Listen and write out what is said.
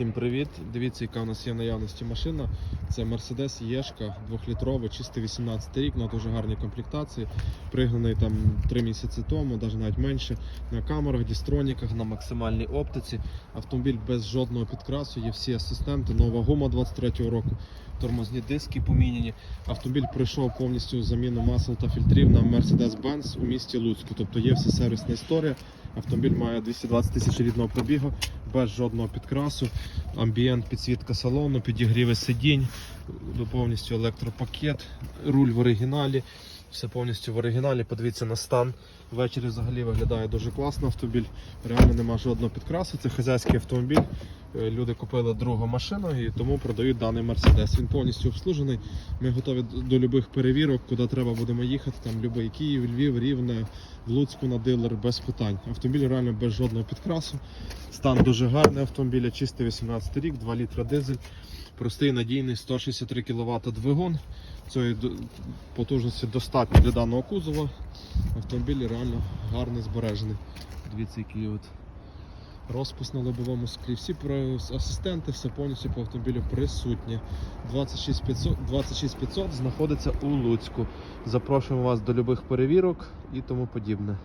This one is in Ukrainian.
Всім привіт! Дивіться, яка у нас є наявності машина. Це Mercedes Єшка 2-літровий, чистий 18 рік, на дуже гарній комплектації. Пригнаний там 3 місяці тому, навіть менше. На камерах, дістроніках, на максимальній оптиці. Автомобіль без жодного підкрасу, є всі асистенти, нова гума 23-го року, тормозні диски поміняні. Автомобіль пройшов повністю заміну масел та фільтрів на Mercedes-Benz у місті Луцьку. Тобто є вся сервісна історія. Автомобіль має 220 тисяч рідного пробігу, без жодного підкрасу, амбієнт, підсвітка салону, підігріви сидінь, повністю електропакет, руль в оригіналі. Все повністю в оригіналі. Подивіться на стан. Ввечері взагалі виглядає дуже класно автомобіль. Реально нема жодного підкрасу. Це хазяйський автомобіль. Е, Люди купили другу машину і тому продають даний Мерседес. Він повністю обслужений. Ми готові до любих перевірок, куди треба будемо їхати. Там любий Київ, Львів, Рівне, в Луцьку на дилер без питань. Автомобіль реально без жодного підкрасу. Стан дуже гарний автомобіля, чистий 18 рік, 2 літра дизель. Простий надійний 163 кВт двигун. Цієї потужності достатньо для даного кузова. Автомобіль реально гарний збережений. Дивіться, який от розпис на лобовому склі. Всі асистенти, все повністю по автомобілю присутні. 26500 26500 знаходиться у Луцьку. Запрошуємо вас до любих перевірок і тому подібне.